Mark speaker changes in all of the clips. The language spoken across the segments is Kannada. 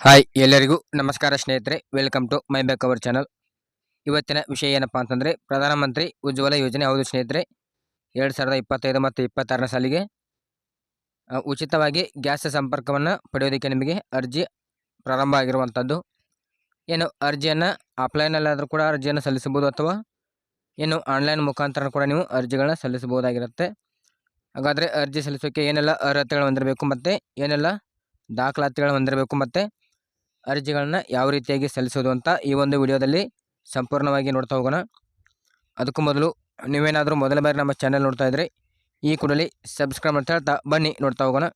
Speaker 1: ಹಾಯ್ ಎಲ್ಲರಿಗೂ ನಮಸ್ಕಾರ ಸ್ನೇಹಿತರೆ. Welcome to my back our channel ಇವತ್ತಿನ ವಿಷಯ ಏನಪ್ಪ ಅಂತಂದರೆ, ಪ್ರಧಾನಮಂತ್ರಿ ಉಜ್ವಲ ಯೋಜನೆ ಹೌದು ಸ್ನೇಹಿತರೆ. ಎರಡು ಸಾವಿರದ ಇಪ್ಪತ್ತೈದು ಮತ್ತು ಇಪ್ಪತ್ತಾರನೇ ಸಾಲಿಗೆ ಉಚಿತವಾಗಿ ಗ್ಯಾಸ್ ಸಂಪರ್ಕವನ್ನು ಪಡೆಯೋದಕ್ಕೆ ನಿಮಗೆ ಅರ್ಜಿ ಪ್ರಾರಂಭ ಆಗಿರುವಂಥದ್ದು ಏನು ಅರ್ಜಿಯನ್ನು ಆಫ್ಲೈನಲ್ಲಾದರೂ ಕೂಡ ಅರ್ಜಿಯನ್ನು ಸಲ್ಲಿಸಬಹುದು ಅಥವಾ ಏನು ಆನ್ಲೈನ್ ಮುಖಾಂತರ ಕೂಡ ನೀವು ಅರ್ಜಿಗಳನ್ನ ಸಲ್ಲಿಸಬಹುದಾಗಿರುತ್ತೆ. ಹಾಗಾದರೆ ಅರ್ಜಿ ಸಲ್ಲಿಸೋಕ್ಕೆ ಏನೆಲ್ಲ ಅರ್ಹತೆಗಳು ಹೊಂದಿರಬೇಕು ಮತ್ತು, ಏನೆಲ್ಲ ದಾಖಲಾತಿಗಳು ಹೊಂದಿರಬೇಕು ಮತ್ತು ಅರ್ಜಿಗಳನ್ನ ಯಾವ ರೀತಿಯಾಗಿ ಸಲ್ಲಿಸೋದು ಅಂತ ಈ ಒಂದು ವಿಡಿಯೋದಲ್ಲಿ ಸಂಪೂರ್ಣವಾಗಿ ನೋಡ್ತಾ ಹೋಗೋಣ. ಅದಕ್ಕೂ ಮೊದಲು ನೀವೇನಾದರೂ ಮೊದಲ ಬಾರಿ ನಮ್ಮ ಚಾನೆಲ್ ನೋಡ್ತಾ ಇದ್ದರೆ ಈ ಕೂಡಲೇ ಸಬ್ಸ್ಕ್ರೈಬ್ ಅಂತ ಹೇಳ್ತಾ ಬನ್ನಿ ನೋಡ್ತಾ ಹೋಗೋಣ.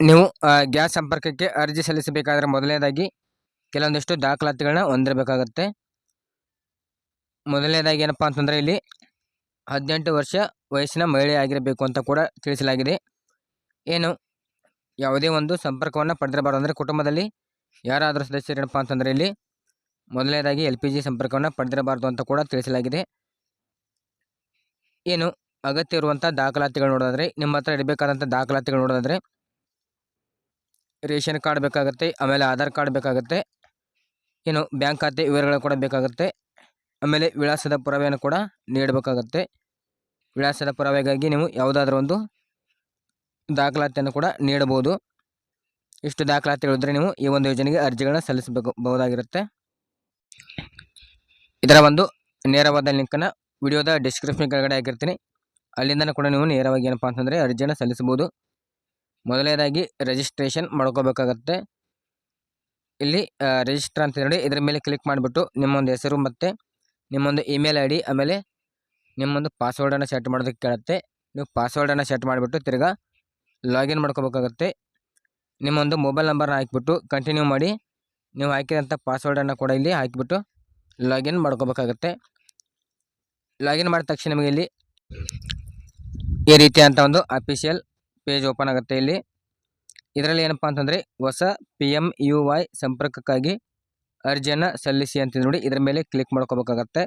Speaker 1: ನೀವು ಗ್ಯಾಸ್ ಸಂಪರ್ಕಕ್ಕೆ ಅರ್ಜಿ ಸಲ್ಲಿಸಬೇಕಾದ್ರೆ ಮೊದಲನೇದಾಗಿ ಕೆಲವೊಂದಿಷ್ಟು ದಾಖಲಾತಿಗಳನ್ನ ಹೊಂದಿರಬೇಕಾಗತ್ತೆ. ಮೊದಲನೇದಾಗಿ ಏನಪ್ಪ ಅಂತಂದರೆ ಇಲ್ಲಿ ಹದಿನೆಂಟು ವರ್ಷ ವಯಸ್ಸಿನ ಮಹಿಳೆ ಆಗಿರಬೇಕು ಅಂತ ಕೂಡ ತಿಳಿಸಲಾಗಿದೆ. ಏನು? ಯಾವುದೇ ಒಂದು ಸಂಪರ್ಕವನ್ನು ಪಡೆದಿರಬಾರ್ದು. ಅಂದರೆ ಕುಟುಂಬದಲ್ಲಿ ಯಾರಾದರೂ ಸದಸ್ಯರೇನಪ್ಪ ಅಂತಂದರೆ ಇಲ್ಲಿ ಮೊದಲನೇದಾಗಿ ಎಲ್ ಪಿ ಜಿ ಸಂಪರ್ಕವನ್ನು ಪಡೆದಿರಬಾರ್ದು ಅಂತ ಕೂಡ ತಿಳಿಸಲಾಗಿದೆ. ಏನು ಅಗತ್ಯ ಇರುವಂಥ ದಾಖಲಾತಿಗಳು ನೋಡೋದಾದರೆ, ನಿಮ್ಮ ಹತ್ರ ಇಡಬೇಕಾದಂಥ ದಾಖಲಾತಿಗಳು ನೋಡೋದಾದರೆ, ರೇಷನ್ ಕಾರ್ಡ್ ಬೇಕಾಗುತ್ತೆ, ಆಮೇಲೆ ಆಧಾರ್ ಕಾರ್ಡ್ ಬೇಕಾಗುತ್ತೆ, ಏನು ಬ್ಯಾಂಕ್ ಖಾತೆ ವಿವರಗಳು ಕೂಡ ಬೇಕಾಗುತ್ತೆ, ಆಮೇಲೆ ವಿಳಾಸದ ಪುರಾವೆಯನ್ನು ಕೂಡ ನೀಡಬೇಕಾಗುತ್ತೆ. ವಿಳಾಸದ ಪುರಾವೆಗಾಗಿ ನೀವು ಯಾವುದಾದ್ರೂ ಒಂದು ದಾಖಲಾತಿಯನ್ನು ಕೂಡ ನೀಡಬಹುದು. ಇಷ್ಟು ದಾಖಲಾತಿಗಳಿದ್ರೆ ನೀವು ಈ ಒಂದು ಯೋಜನೆಗೆ ಅರ್ಜಿಗಳನ್ನು ಸಲ್ಲಿಸಬೇಕು, ಬಹುದಾಗಿರುತ್ತೆ. ಇದರ ಒಂದು ನೇರವಾದ ಲಿಂಕನ್ನು ವಿಡಿಯೋದ ಡಿಸ್ಕ್ರಿಪ್ಷನ್ ಕೆಳಗಡೆ ಹಾಕಿರ್ತೀನಿ. ಅಲ್ಲಿಂದ ಕೂಡ ನೀವು ನೇರವಾಗಿ ಏನಪ್ಪ ಅಂತಂದರೆ ಅರ್ಜಿಯನ್ನು ಸಲ್ಲಿಸಬಹುದು. ಮೊದಲನೇದಾಗಿ ರಿಜಿಸ್ಟ್ರೇಷನ್ ಮಾಡ್ಕೋಬೇಕಾಗತ್ತೆ. ಇಲ್ಲಿ ರಿಜಿಸ್ಟರ್ ಅಂತ ಹೇಳಿ ಇದರ ಮೇಲೆ ಕ್ಲಿಕ್ ಮಾಡಿಬಿಟ್ಟು ನಿಮ್ಮೊಂದು ಹೆಸರು ಮತ್ತು ನಿಮ್ಮೊಂದು ಇಮೇಲ್ ಐ ಡಿ ಆಮೇಲೆ ನಿಮ್ಮೊಂದು ಪಾಸ್ವರ್ಡನ್ನು ಸೆಟ್ ಮಾಡೋದಕ್ಕೆ ಕೇಳುತ್ತೆ. ನೀವು ಪಾಸ್ವರ್ಡನ್ನು ಸೆಟ್ ಮಾಡಿಬಿಟ್ಟು ತಿರ್ಗಾ ಲಾಗಿನ್ ಮಾಡ್ಕೋಬೇಕಾಗತ್ತೆ. ನಿಮ್ಮೊಂದು ಮೊಬೈಲ್ ನಂಬರ್ನ ಹಾಕಿಬಿಟ್ಟು ಕಂಟಿನ್ಯೂ ಮಾಡಿ, ನೀವು ಹಾಕಿದಂಥ ಪಾಸ್ವರ್ಡನ್ನು ಕೂಡ ಇಲ್ಲಿ ಹಾಕಿಬಿಟ್ಟು ಲಾಗಿನ್ ಮಾಡ್ಕೋಬೇಕಾಗತ್ತೆ. ಲಾಗಿನ್ ಮಾಡಿದ ತಕ್ಷಣ ನಿಮಗೆ ಇಲ್ಲಿ ಈ ರೀತಿಯಾದಂಥ ಒಂದು ಅಫಿಷಿಯಲ್ ಪೇಜ್ ಓಪನ್ ಆಗುತ್ತೆ ಇಲ್ಲಿ. ಇದರಲ್ಲಿ ಏನಪ್ಪ ಅಂತಂದರೆ ಹೊಸ ಪಿ ಎಂ ಯು ವೈ ಸಂಪರ್ಕಕ್ಕಾಗಿ ಅರ್ಜಿಯನ್ನು ಸಲ್ಲಿಸಿ ಅಂತ ನೋಡಿ ಇದರ ಮೇಲೆ ಕ್ಲಿಕ್ ಮಾಡ್ಕೋಬೇಕಾಗತ್ತೆ.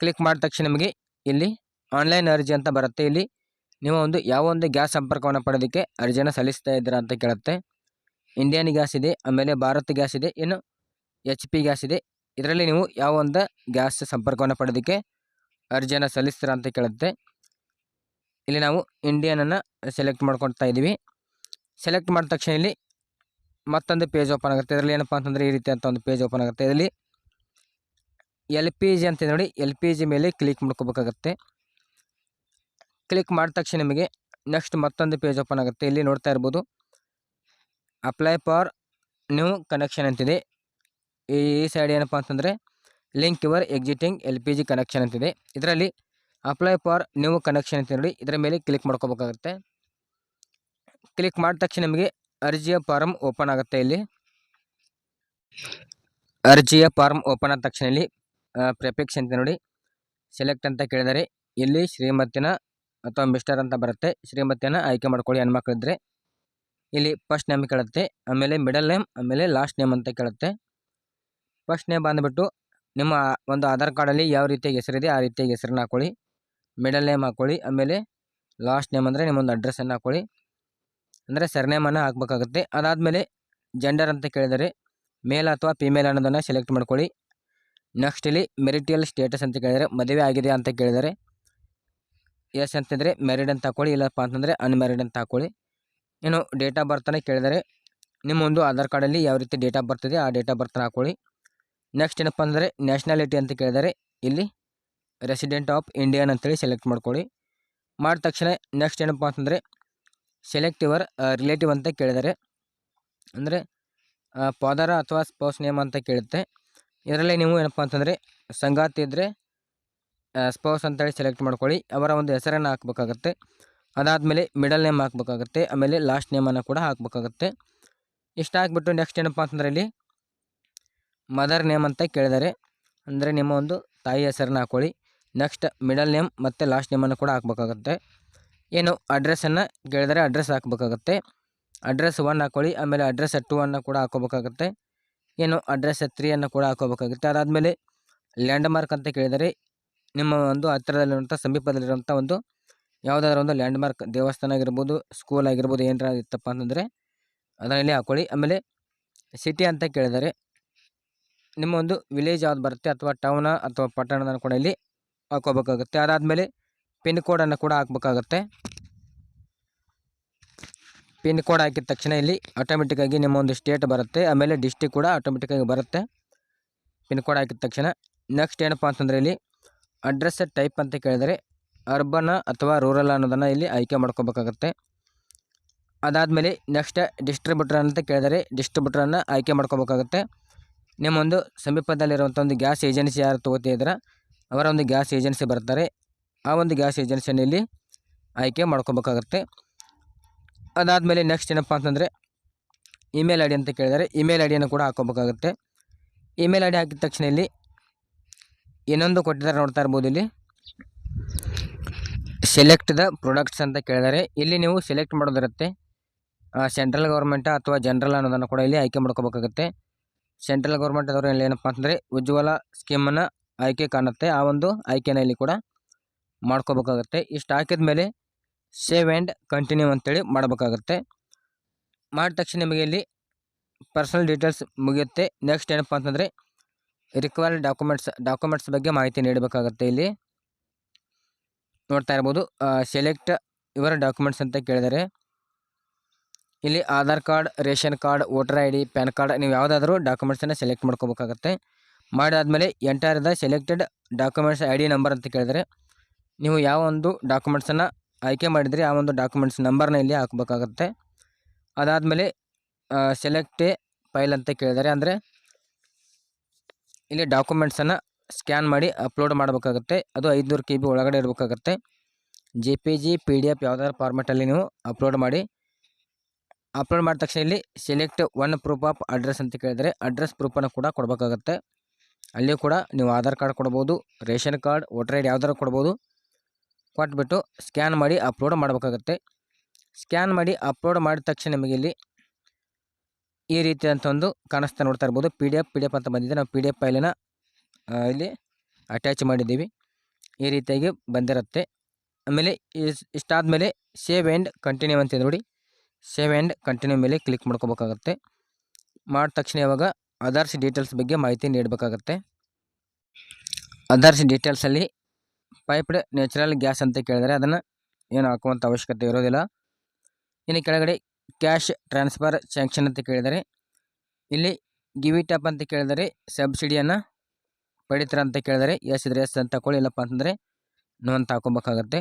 Speaker 1: ಕ್ಲಿಕ್ ಮಾಡಿದ ತಕ್ಷಣ ನಿಮಗೆ ಇಲ್ಲಿ ಆನ್ಲೈನ್ ಅರ್ಜಿ ಅಂತ ಬರುತ್ತೆ ಇಲ್ಲಿ. ನೀವು ಒಂದು ಯಾವ ಒಂದು ಗ್ಯಾಸ್ ಸಂಪರ್ಕವನ್ನು ಪಡೆಯೋದಕ್ಕೆ ಅರ್ಜಿಯನ್ನು ಸಲ್ಲಿಸ್ತಾ ಇದ್ದೀರಾ ಅಂತ ಕೇಳುತ್ತೆ. ಇಂಡಿಯನ್ ಗ್ಯಾಸ್ ಇದೆ, ಆಮೇಲೆ ಭಾರತ್ ಗ್ಯಾಸ್ ಇದೆ, ಇನ್ನು ಎಚ್ ಪಿ ಗ್ಯಾಸ್ ಇದೆ. ಇದರಲ್ಲಿ ನೀವು ಯಾವ ಒಂದು ಗ್ಯಾಸ್ ಸಂಪರ್ಕವನ್ನು ಪಡೆಯೋದಕ್ಕೆ ಅರ್ಜಿಯನ್ನು ಸಲ್ಲಿಸ್ತೀರಾ ಅಂತ ಕೇಳುತ್ತೆ. ಇಲ್ಲಿ ನಾವು ಇಂಡಿಯನನ್ನು ಸೆಲೆಕ್ಟ್ ಮಾಡ್ಕೊಳ್ತಾ ಇದ್ದೀವಿ. ಸೆಲೆಕ್ಟ್ ಮಾಡಿದ ತಕ್ಷಣ ಇಲ್ಲಿ ಮತ್ತೊಂದು ಪೇಜ್ ಓಪನ್ ಆಗುತ್ತೆ. ಇದರಲ್ಲಿ ಏನಪ್ಪ ಅಂತಂದರೆ ಈ ರೀತಿ ಅಂತ ಒಂದು ಪೇಜ್ ಓಪನ್ ಆಗುತ್ತೆ. ಇದರಲ್ಲಿ ಎಲ್ ಪಿ ಜಿ ಅಂತ ನೋಡಿ, ಎಲ್ ಪಿ ಜಿ ಮೇಲೆ ಕ್ಲಿಕ್ ಮಾಡ್ಕೋಬೇಕಾಗತ್ತೆ. ಕ್ಲಿಕ್ ಮಾಡಿದ ತಕ್ಷಣ ನಿಮಗೆ ನೆಕ್ಸ್ಟ್ ಮತ್ತೊಂದು ಪೇಜ್ ಓಪನ್ ಆಗುತ್ತೆ. ಇಲ್ಲಿ ನೋಡ್ತಾ ಇರ್ಬೋದು. ಅಪ್ಲೈ ಫಾರ್ ನ್ಯೂ ಕನೆಕ್ಷನ್ ಅಂತಿದೆ. ಈ ಸೈಡ್ ಏನಪ್ಪ ಅಂತಂದರೆ link your existing L P G connection ಅಂತಿದೆ. ಇದರಲ್ಲಿ ಅಪ್ಲೈ ಫಾರ್ ನ್ಯೂ ಕನೆಕ್ಷನ್ ಅಂತ ನೋಡಿ, ಇದರ ಮೇಲೆ ಕ್ಲಿಕ್ ಮಾಡ್ಕೋಬೇಕಾಗುತ್ತೆ. ಕ್ಲಿಕ್ ಮಾಡಿದ ತಕ್ಷಣ ನಿಮಗೆ ಅರ್ಜಿಯ ಫಾರಮ್ ಓಪನ್ ಆಗುತ್ತೆ ಇಲ್ಲಿ. ಅರ್ಜಿಯ ಫಾರ್ಮ್ ಓಪನ್ ಆದ ತಕ್ಷಣ ಇಲ್ಲಿ ಪ್ರೆಫಿಕ್ಸ್ ಅಂತ ನೋಡಿ, ಸೆಲೆಕ್ಟ್ ಅಂತ ಕೇಳಿದರೆ, ಇಲ್ಲಿ ಶ್ರೀಮತಿನ ಅಥವಾ ಮಿಸ್ಟರ್ ಅಂತ ಬರುತ್ತೆ. ಶ್ರೀಮತಿಯನ್ನು ಆಯ್ಕೆ ಮಾಡ್ಕೊಳ್ಳಿ ಹೆಣ್ಮಕ್ಳಿದ್ರೆ. ಇಲ್ಲಿ ಫಸ್ಟ್ ನೇಮ್ ಕೇಳುತ್ತೆ, ಆಮೇಲೆ ಮಿಡಲ್ ನೇಮ್ ಆಮೇಲೆ ಲಾಸ್ಟ್ ನೇಮ್ ಅಂತ ಕೇಳುತ್ತೆ. ಫಸ್ಟ್ ನೇಮ್ ಬಂದುಬಿಟ್ಟು ನಿಮ್ಮ ಒಂದು ಆಧಾರ್ ಕಾರ್ಡಲ್ಲಿ ಯಾವ ರೀತಿಯಾಗಿ ಹೆಸರಿದೆ ಆ ರೀತಿಯಾಗಿ ಹೆಸರನ್ನ ಹಾಕೊಳ್ಳಿ. ಮಿಡಲ್ ನೇಮ್ ಹಾಕೊಳ್ಳಿ, ಆಮೇಲೆ ಲಾಸ್ಟ್ ನೇಮ್ ಅಂದರೆ ನಿಮ್ಮೊಂದು ಅಡ್ರೆಸ್ಸನ್ನು ಹಾಕೊಳ್ಳಿ. ಅಂದರೆ ಸರ್ನೇಮನ್ನು ಹಾಕಬೇಕಾಗುತ್ತೆ. ಅದಾದಮೇಲೆ ಜೆಂಡರ್ ಅಂತ ಕೇಳಿದರೆ ಮೇಲ್ ಅಥವಾ ಫಿಮೇಲ್ ಅನ್ನೋದನ್ನು ಸೆಲೆಕ್ಟ್ ಮಾಡ್ಕೊಳ್ಳಿ. ನೆಕ್ಸ್ಟ್ ಇಲ್ಲಿ ಮೆರಿಟಿಯಲ್ ಸ್ಟೇಟಸ್ ಅಂತ ಕೇಳಿದರೆ ಮದುವೆ ಆಗಿದೆ ಅಂತ ಕೇಳಿದರೆ ಎಸ್ ಅಂತಂದರೆ ಮ್ಯಾರಿಡ್ ಅಂತ ಹಾಕೊಳ್ಳಿ ಇಲ್ಲಪ್ಪ ಅಂತಂದರೆ ಅನ್ಮ್ಯಾರಿಡ್ ಅಂತ ಹಾಕೊಳ್ಳಿ ಏನು ಡೇಟ್ ಆಫ್ ಬರ್ತನೇ ಕೇಳಿದರೆ ನಿಮ್ಮೊಂದು ಆಧಾರ್ ಕಾರ್ಡಲ್ಲಿ ಯಾವ ರೀತಿ ಡೇಟ್ ಆಫ್ ಬರ್ತದೆ ಆ ಡೇಟ್ ಆಫ್ ಬರ್ತನ ಹಾಕೊಳ್ಳಿ. ನೆಕ್ಸ್ಟ್ ಏನಪ್ಪ ಅಂದರೆ ನ್ಯಾಷನಾಲಿಟಿ ಅಂತ ಕೇಳಿದರೆ ಇಲ್ಲಿ ರೆಸಿಡೆಂಟ್ ಆಫ್ ಇಂಡಿಯನ್ ಅಂತೇಳಿ ಸೆಲೆಕ್ಟ್ ಮಾಡ್ಕೊಳ್ಳಿ. ಮಾಡಿದ ತಕ್ಷಣ ನೆಕ್ಸ್ಟ್ ಏನಪ್ಪ ಅಂತಂದರೆ ಸೆಲೆಕ್ಟ್ ಯುವರ್ ರಿಲೇಟಿವ್ ಅಂತ ಕೇಳಿದರೆ ಅಂದರೆ ಫಾದರ ಅಥವಾ ಸ್ಪೌಸ್ ನೇಮ್ ಅಂತ ಕೇಳುತ್ತೆ. ಇದರಲ್ಲಿ ನೀವು ಏನಪ್ಪ ಅಂತಂದರೆ ಸಂಗಾತಿ ಇದ್ದರೆ ಸ್ಪೌಸ್ ಅಂತೇಳಿ ಸೆಲೆಕ್ಟ್ ಮಾಡ್ಕೊಳ್ಳಿ. ಅವರ ಒಂದು ಹೆಸರನ್ನು ಹಾಕಬೇಕಾಗತ್ತೆ. ಅದಾದಮೇಲೆ ಮಿಡಲ್ ನೇಮ್ ಹಾಕ್ಬೇಕಾಗತ್ತೆ. ಆಮೇಲೆ ಲಾಸ್ಟ್ ನೇಮನ್ನು ಕೂಡ ಹಾಕ್ಬೇಕಾಗತ್ತೆ. ಇಷ್ಟು ಹಾಕ್ಬಿಟ್ಟು ನೆಕ್ಸ್ಟ್ ಏನಪ್ಪ ಅಂತಂದರೆ ಇಲ್ಲಿ ಮದರ್ ನೇಮ್ ಅಂತ ಕೇಳಿದ್ದಾರೆ ಅಂದರೆ ನಿಮ್ಮ ಒಂದು ತಾಯಿ ಹೆಸರನ್ನ ಹಾಕೊಳ್ಳಿ. ನೆಕ್ಸ್ಟ್ ಮಿಡಲ್ ನೇಮ್ ಮತ್ತು ಲಾಸ್ಟ್ ನೇಮನ್ನು ಕೂಡ ಹಾಕ್ಬೇಕಾಗತ್ತೆ. ಏನು ಅಡ್ರೆಸ್ಸನ್ನು ಕೇಳಿದರೆ ಅಡ್ರೆಸ್ ಹಾಕ್ಬೇಕಾಗತ್ತೆ. ಅಡ್ರೆಸ್ ಒನ್ ಹಾಕೊಳ್ಳಿ, ಆಮೇಲೆ ಅಡ್ರೆಸ್ ಟೂ ಅನ್ನು ಕೂಡ ಹಾಕೋಬೇಕಾಗತ್ತೆ ಏನು ಅಡ್ರೆಸ್ ತ್ರೀಯನ್ನು ಕೂಡ ಹಾಕೋಬೇಕಾಗುತ್ತೆ ಅದಾದಮೇಲೆ ಲ್ಯಾಂಡ್ ಮಾರ್ಕ್ ಅಂತ ಕೇಳಿದರೆ. ನಿಮ್ಮ ಒಂದು ಹತ್ತಿರದಲ್ಲಿರುವಂಥ ಸಮೀಪದಲ್ಲಿರುವಂಥ ಒಂದು ಯಾವುದಾದ್ರೂ ಒಂದು ಲ್ಯಾಂಡ್ಮಾರ್ಕ್ ದೇವಸ್ಥಾನ ಆಗಿರ್ಬೋದು ಸ್ಕೂಲ್ ಆಗಿರ್ಬೋದು ಏನಾರ ಇತ್ತಪ್ಪ ಅಂತಂದರೆ, ಅದರಲ್ಲಿ ಹಾಕೊಳ್ಳಿ. ಆಮೇಲೆ ಸಿಟಿ ಅಂತ ಕೇಳಿದರೆ, ನಿಮ್ಮ ಒಂದು ವಿಲೇಜ್ ಯಾವ್ದು ಬರುತ್ತೆ ಅಥವಾ ಟೌನ ಅಥವಾ ಪಟ್ಟಣದ ಕೂಡ ಇಲ್ಲಿ ಹಾಕೋಬೇಕಾಗುತ್ತೆ ಅದಾದಮೇಲೆ ಪಿನ್ ಕೋಡನ್ನು ಕೂಡ ಹಾಕ್ಬೇಕಾಗತ್ತೆ. ಪಿನ್ ಕೋಡ್ ಹಾಕಿದ ತಕ್ಷಣ ಇಲ್ಲಿ ಆಟೋಮೆಟಿಕ್ಕಾಗಿ ನಿಮ್ಮ ಒಂದು ಸ್ಟೇಟ್ ಬರುತ್ತೆ. ಆಮೇಲೆ ಡಿಸ್ಟಿಕ್ ಕೂಡ ಆಟೋಮೆಟಿಕ್ಕಾಗಿ ಬರುತ್ತೆ. ಪಿನ್ ಕೋಡ್ ಹಾಕಿದ ತಕ್ಷಣ ನೆಕ್ಸ್ಟ್ ಏನಪ್ಪ ಅಂತಂದರೆ ಇಲ್ಲಿ ಅಡ್ರೆಸ್ ಟೈಪ್ ಅಂತ ಕೇಳಿದರೆ ಅರ್ಬನ್ ಅಥವಾ ರೂರಲ್ ಅನ್ನೋದನ್ನು ಇಲ್ಲಿ ಆಯ್ಕೆ ಮಾಡ್ಕೋಬೇಕಾಗತ್ತೆ. ಅದಾದಮೇಲೆ ನೆಕ್ಸ್ಟ್ ಡಿಸ್ಟ್ರಿಬ್ಯೂಟರ್ ಅಂತ ಕೇಳಿದರೆ ಡಿಸ್ಟ್ರಿಬ್ಯೂಟ್ರನ್ನು ಆಯ್ಕೆ ಮಾಡ್ಕೋಬೇಕಾಗತ್ತೆ. ನಿಮ್ಮೊಂದು ಸಮೀಪದಲ್ಲಿರುವಂಥ ಒಂದು ಗ್ಯಾಸ್ ಏಜೆನ್ಸಿ ಯಾರು ತೊಗೋತಿದ್ದೀರ ಅವರ ಒಂದು ಗ್ಯಾಸ್ ಏಜೆನ್ಸಿ ಬರ್ತಾರೆ. ಆ ಒಂದು ಗ್ಯಾಸ್ ಏಜೆನ್ಸಿಯನ್ನು ಇಲ್ಲಿ ಆಯ್ಕೆ ಮಾಡ್ಕೋಬೇಕಾಗತ್ತೆ. ಅದಾದಮೇಲೆ ನೆಕ್ಸ್ಟ್ ಏನಪ್ಪ ಅಂತಂದರೆ ಇಮೇಲ್ ಐ ಡಿ ಅಂತ ಕೇಳಿದರೆ ಇಮೇಲ್ ಐ ಡಿಯನ್ನು ಕೂಡ ಹಾಕೋಬೇಕಾಗುತ್ತೆ ಇಮೇಲ್ ಐ ಡಿ ಹಾಕಿದ ತಕ್ಷಣ ಇಲ್ಲಿ ಇನ್ನೊಂದು ಕೊಟ್ಟಿದ್ದಾರೆ ನೋಡ್ತಾ ಇರ್ಬೋದು ಇಲ್ಲಿ. ಸೆಲೆಕ್ಟ್ ದ ಪ್ರಾಡಕ್ಟ್ಸ್ ಅಂತ ಕೇಳಿದರೆ ಇಲ್ಲಿ ನೀವು ಸೆಲೆಕ್ಟ್ ಮಾಡೋದಿರುತ್ತೆ. ಸೆಂಟ್ರಲ್ ಗೌರ್ಮೆಂಟ್ ಅಥವಾ ಜನರಲ್ ಅನ್ನೋದನ್ನು ಕೂಡ ಇಲ್ಲಿ ಆಯ್ಕೆ ಮಾಡ್ಕೋಬೇಕಾಗುತ್ತೆ. ಸೆಂಟ್ರಲ್ ಗೌರ್ಮೆಂಟ್ ಅದರ ಏನಪ್ಪ ಅಂತಂದರೆ ಉಜ್ವಲ ಸ್ಕೀಮನ್ನು ಆಯ್ಕೆ ಕಾಣುತ್ತೆ. ಆ ಒಂದು ಆಯ್ಕೆನ ಇಲ್ಲಿ ಕೂಡ ಮಾಡ್ಕೋಬೇಕಾಗುತ್ತೆ. ಇಷ್ಟು ಹಾಕಿದ ಮೇಲೆ ಸೇವ್ ಆ್ಯಂಡ್ ಕಂಟಿನ್ಯೂ ಅಂತೇಳಿ ಮಾಡಬೇಕಾಗುತ್ತೆ. ಮಾಡಿದ ತಕ್ಷಣ ನಿಮಗೆ ಇಲ್ಲಿ ಪರ್ಸನಲ್ ಡೀಟೇಲ್ಸ್ ಮುಗಿಯುತ್ತೆ. ನೆಕ್ಸ್ಟ್ ಏನಪ್ಪ ಅಂತಂದರೆ ರಿಕ್ವೈರ್ಡ್ ಡಾಕ್ಯುಮೆಂಟ್ಸ್ ಡಾಕ್ಯುಮೆಂಟ್ಸ್ ಬಗ್ಗೆ ಮಾಹಿತಿ ನೀಡಬೇಕಾಗುತ್ತೆ ಇಲ್ಲಿ. ನೋಡ್ತಾ ಇರ್ಬೋದು ಸೆಲೆಕ್ಟ್ ಇವರ ಡಾಕ್ಯುಮೆಂಟ್ಸ್ ಅಂತ ಕೇಳಿದರೆ, ಇಲ್ಲಿ Aadhaar card, ration card, voter I D, PAN card, ನೀವು ಯಾವುದಾದ್ರೂ ಡಾಕ್ಯುಮೆಂಟ್ಸನ್ನು ಸೆಲೆಕ್ಟ್ ಮಾಡ್ಕೋಬೇಕಾಗತ್ತೆ. ಮಾಡಾದಮೇಲೆ enter the selected documents I D number ಅಂತ ಕೇಳಿದರೆ, ನೀವು ಯಾವ ಒಂದು ಡಾಕ್ಯುಮೆಂಟ್ಸನ್ನು ಆಯ್ಕೆ ಮಾಡಿದರೆ ಆ ಒಂದು ಡಾಕ್ಯುಮೆಂಟ್ಸ್ ನಂಬರ್ನ ಇಲ್ಲಿ ಹಾಕಬೇಕಾಗತ್ತೆ. ಅದಾದಮೇಲೆ ಸೆಲೆಕ್ಟ್ ಫೈಲ್ ಅಂತ ಕೇಳಿದರೆ, ಅಂದರೆ ಇಲ್ಲಿ ಡಾಕ್ಯುಮೆಂಟ್ಸನ್ನು ಸ್ಕ್ಯಾನ್ ಮಾಡಿ ಅಪ್ಲೋಡ್ ಮಾಡಬೇಕಾಗುತ್ತೆ. ಅದು ಐದುನೂರು ಕೆ ಬಿ ಒಳಗಡೆ ಇರಬೇಕಾಗತ್ತೆ. J P G P D F ಯಾವುದಾದ್ರು ಫಾರ್ಮೆಟಲ್ಲಿ ನೀವು ಅಪ್ಲೋಡ್ ಮಾಡಿ. ಅಪ್ಲೋಡ್ ಮಾಡಿದ ತಕ್ಷಣ ಇಲ್ಲಿ select one proof of address ಅಂತ ಕೇಳಿದರೆ ಅಡ್ರೆಸ್ ಪ್ರೂಫನ್ನು ಕೂಡ ಕೊಡಬೇಕಾಗತ್ತೆ. ಅಲ್ಲಿಯೂ ಕೂಡ ನೀವು ಆಧಾರ್ ಕಾರ್ಡ್ ಕೊಡ್ಬೋದು, ration card, voter I D ಯಾವ್ದಾರು ಕೊಡ್ಬೋದು. ಕೊಟ್ಬಿಟ್ಟು ಸ್ಕ್ಯಾನ್ ಮಾಡಿ ಅಪ್ಲೋಡ್ ಮಾಡಬೇಕಾಗತ್ತೆ. ಸ್ಕ್ಯಾನ್ ಮಾಡಿ ಅಪ್ಲೋಡ್ ಮಾಡಿದ ತಕ್ಷಣ ನಿಮಗೆ ಇಲ್ಲಿ ಈ ರೀತಿಯಾದಂಥ ಒಂದು ಕಾಣಿಸ್ತಾ ನೋಡ್ತಾ ಇರ್ಬೋದು. P D F P D F ಅಂತ ಬಂದಿದೆ. ನಾವು ಪಿ ಡಿ ಎಫ್ ಫೈಲನ್ನು ಇಲ್ಲಿ ಅಟ್ಯಾಚ್ ಮಾಡಿದ್ದೀವಿ. ಈ ರೀತಿಯಾಗಿ ಬಂದಿರುತ್ತೆ. ಆಮೇಲೆ ಇಷ್ಟಾದ ಮೇಲೆ ಸೇವ್ ಆ್ಯಂಡ್ ಕಂಟಿನ್ಯೂ ಅಂತ ನೋಡಿ. ಸೇವ್ ಆ್ಯಂಡ್ ಕಂಟಿನ್ಯೂ ಮೇಲೆ ಕ್ಲಿಕ್ ಮಾಡ್ಕೋಬೇಕಾಗತ್ತೆ. ಮಾಡಿದ ತಕ್ಷಣ ಇವಾಗ ಆಧಾರ್ಸ್ ಡೀಟೇಲ್ಸ್ ಬಗ್ಗೆ ಮಾಹಿತಿ ನೀಡಬೇಕಾಗತ್ತೆ. ಆಧಾರ್ಸ್ ಡೀಟೇಲ್ಸಲ್ಲಿ ಪೈಪ್ಡ್ ನ್ಯಾಚುರಲ್ ಗ್ಯಾಸ್ ಅಂತ ಕೇಳಿದರೆ ಅದನ್ನು ಏನು ಹಾಕುವಂಥ ಅವಶ್ಯಕತೆ ಇರೋದಿಲ್ಲ. ಇನ್ನು ಕೆಳಗಡೆ ಕ್ಯಾಶ್ ಟ್ರಾನ್ಸ್ಫರ್ ಸ್ಯಾಂಕ್ಷನ್ ಅಂತ ಕೇಳಿದರೆ, ಇಲ್ಲಿ ಗಿವಿ ಟಾಪ್ ಅಂತ ಕೇಳಿದರೆ ಸಬ್ಸಿಡಿಯನ್ನು ಪಡಿತರ ಅಂತ ಕೇಳಿದರೆ ಎಸ್ ಇದ್ರೆ ಎಸ್ ಅಂತ ತಗೊಳ್ಳಿ, ಇಲ್ಲಪ್ಪ ಅಂತಂದರೆ ನೋ ಅಂತ ಹಾಕೊಬೇಕಾಗತ್ತೆ.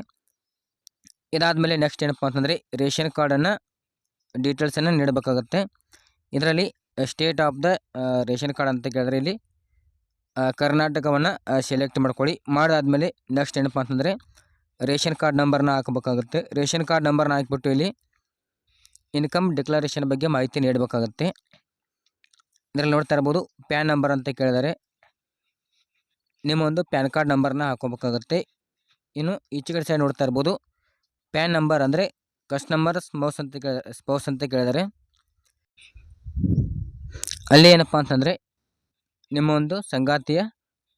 Speaker 1: ಇದಾದಮೇಲೆ ನೆಕ್ಸ್ಟ್ ಏನಪ್ಪ ಅಂತಂದರೆ ರೇಷನ್ ಕಾರ್ಡನ್ನು ಡೀಟೇಲ್ಸನ್ನು ನೀಡಬೇಕಾಗತ್ತೆ. ಇದರಲ್ಲಿ state of the ration card ಅಂತ ಕೇಳಿದ್ರೆ ಇಲ್ಲಿ ಕರ್ನಾಟಕವನ್ನು ಸೆಲೆಕ್ಟ್ ಮಾಡ್ಕೊಳ್ಳಿ. ಮಾಡಾದಮೇಲೆ ನೆಕ್ಸ್ಟ್ ಏನಪ್ಪ ಅಂತಂದರೆ ರೇಷನ್ ಕಾರ್ಡ್ ನಂಬರ್ನ ಹಾಕಬೇಕಾಗುತ್ತೆ. ರೇಷನ್ ಕಾರ್ಡ್ ನಂಬರ್ನ ಹಾಕಿಬಿಟ್ಟು ಇಲ್ಲಿ ಇನ್ಕಮ್ ಡಿಕ್ಲರೇಷನ್ ಬಗ್ಗೆ ಮಾಹಿತಿ ನೀಡಬೇಕಾಗುತ್ತೆ. ಇದರಲ್ಲಿ ನೋಡ್ತಾ ಇರ್ಬೋದು, ಪ್ಯಾನ್ ನಂಬರ್ ಅಂತ ಕೇಳಿದರೆ. ನಿಮ್ಮ ಒಂದು ಪ್ಯಾನ್ ಕಾರ್ಡ್ ನಂಬರ್ನ ಹಾಕೋಬೇಕಾಗುತ್ತೆ. ಇನ್ನು ಈಚೆ ಕಡೆ ಸೈಡ್ ನೋಡ್ತಾ ಇರ್ಬೋದು, ಪ್ಯಾನ್ ನಂಬರ್ ಅಂದರೆ ಕಸ್ಟಮರ್ ಸ್ಪೌಸ್ ಅಂತ ಸ್ಪೌಸ್ ಅಂತ ಕೇಳಿದರೆ. ಅಲ್ಲಿ ಏನಪ್ಪ ಅಂತಂದರೆ ನಿಮ್ಮ ಒಂದು ಸಂಗಾತಿಯ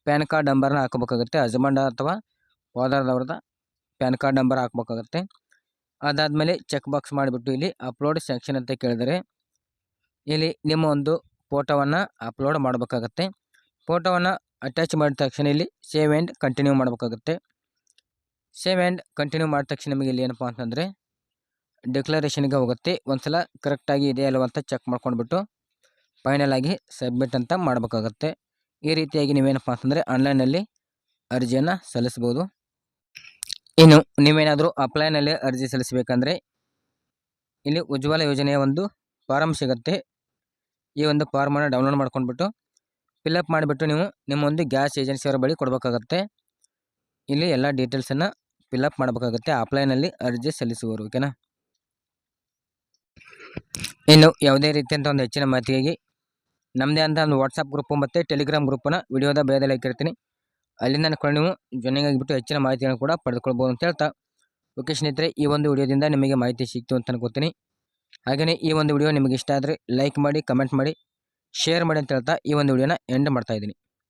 Speaker 1: ಪ್ಯಾನ್ ಕಾರ್ಡ್ ನಂಬರ್ನ ಹಾಕಬೇಕಾಗುತ್ತೆ ಹಸ್ಬೆಂಡ್ ಅಥವಾ ಫಾದರ್ದವ್ರದ ಪ್ಯಾನ್ ಕಾರ್ಡ್ ನಂಬರ್ ಹಾಕ್ಬೇಕಾಗತ್ತೆ. ಅದಾದಮೇಲೆ ಚೆಕ್ ಬಾಕ್ಸ್ ಮಾಡಿಬಿಟ್ಟು ಇಲ್ಲಿ ಅಪ್ಲೋಡ್ ಸೆಕ್ಷನ್ ಅಂತ ಕೇಳಿದರೆ, ಇಲ್ಲಿ ನಿಮ್ಮ ಒಂದು ಫೋಟೋವನ್ನು ಅಪ್ಲೋಡ್ ಮಾಡಬೇಕಾಗತ್ತೆ. ಫೋಟೋವನ್ನು ಅಟ್ಯಾಚ್ ಮಾಡಿದ ತಕ್ಷಣ ಇಲ್ಲಿ ಸೇವ್ ಆ್ಯಂಡ್ ಕಂಟಿನ್ಯೂ ಮಾಡಬೇಕಾಗುತ್ತೆ. ಸೇವ್ ಆ್ಯಂಡ್ ಕಂಟಿನ್ಯೂ ಮಾಡಿದ ತಕ್ಷಣ ನಿಮಗೆ ಇಲ್ಲಿ ಏನಪ್ಪ ಅಂತಂದರೆ ಡಿಕ್ಲರೇಷನ್ಗೆ ಹೋಗುತ್ತೆ. ಒಂದು ಸಲ ಕರೆಕ್ಟಾಗಿ ಇದೆ ಅಂತ ಚೆಕ್ ಮಾಡ್ಕೊಂಡ್ಬಿಟ್ಟು ಫೈನಲ್ ಆಗಿ ಸಬ್ಮಿಟ್ ಅಂತ ಮಾಡಬೇಕಾಗತ್ತೆ. ಈ ರೀತಿಯಾಗಿ ನೀವೇನಪ್ಪ ಅಂತಂದರೆ ಆನ್ಲೈನಲ್ಲಿ ಅರ್ಜಿಯನ್ನು ಸಲ್ಲಿಸ್ಬೋದು. ಇನ್ನು ನೀವೇನಾದರೂ ಅಪ್ಲೈನಲ್ಲಿ ಅರ್ಜಿ ಸಲ್ಲಿಸಬೇಕಂದ್ರೆ ಇಲ್ಲಿ ಉಜ್ವಲ ಯೋಜನೆಯ ಒಂದು ಫಾರಮ್ ಸಿಗುತ್ತೆ. ಈ ಒಂದು ಫಾರ್ಮನ್ನು ಡೌನ್ಲೋಡ್ ಮಾಡ್ಕೊಂಡ್ಬಿಟ್ಟು ಫಿಲಪ್ ಮಾಡಿಬಿಟ್ಟು ನೀವು ನಿಮ್ಮ ಒಂದು ಗ್ಯಾಸ್ ಏಜೆನ್ಸಿಯವರ ಬಳಿ ಕೊಡಬೇಕಾಗತ್ತೆ. ಇಲ್ಲಿ ಎಲ್ಲ ಡೀಟೇಲ್ಸನ್ನು ಫಿಲಪ್ ಮಾಡಬೇಕಾಗುತ್ತೆ. ಆಫ್ಲೈನಲ್ಲಿ ಅರ್ಜಿ ಸಲ್ಲಿಸುವರು ಓಕೆನಾ ಇನ್ನು ಯಾವುದೇ ರೀತಿಯಂಥ ಒಂದು ಹೆಚ್ಚಿನ ಮಾಹಿತಿಗಾಗಿ ನಮ್ಮದೇ ಅಂತ ಒಂದು ವಾಟ್ಸಪ್ ಗ್ರೂಪು ಮತ್ತು ಟೆಲಿಗ್ರಾಮ್ ಗ್ರೂಪನ್ನು ವಿಡಿಯೋದ ಬೇದಲ್ಲಿ ಹಾಕಿರ್ತೀನಿ. ಅಲ್ಲಿಂದ ಕೂಡ ನೀವು ಜಾಯ್ನಿಂಗ್ ಆಗಿಬಿಟ್ಟು ಹೆಚ್ಚಿನ ಮಾಹಿತಿಯನ್ನು ಕೂಡ ಪಡೆದುಕೊಳ್ಬೋದು ಅಂತ ಹೇಳ್ತಾ. ಓಕೆ ಸ್ನೇಹಿತರೆ, ಈ ಒಂದು ವಿಡಿಯೋದಿಂದ ನಿಮಗೆ ಮಾಹಿತಿ ಸಿಕ್ತು ಅಂತ ಅನ್ಕೋತೀನಿ. ಹಾಗೆಯೇ ಈ ಒಂದು ವಿಡಿಯೋ ನಿಮಗೆ ಇಷ್ಟ ಆದರೆ ಲೈಕ್ ಮಾಡಿ ಕಮೆಂಟ್ ಮಾಡಿ ಶೇರ್ ಮಾಡಿ ಅಂತ ಹೇಳ್ತಾ ಈ ಒಂದು ವಿಡಿಯೋನ ಎಂಡ್ ಮಾಡ್ತಾಯಿದ್ದೀನಿ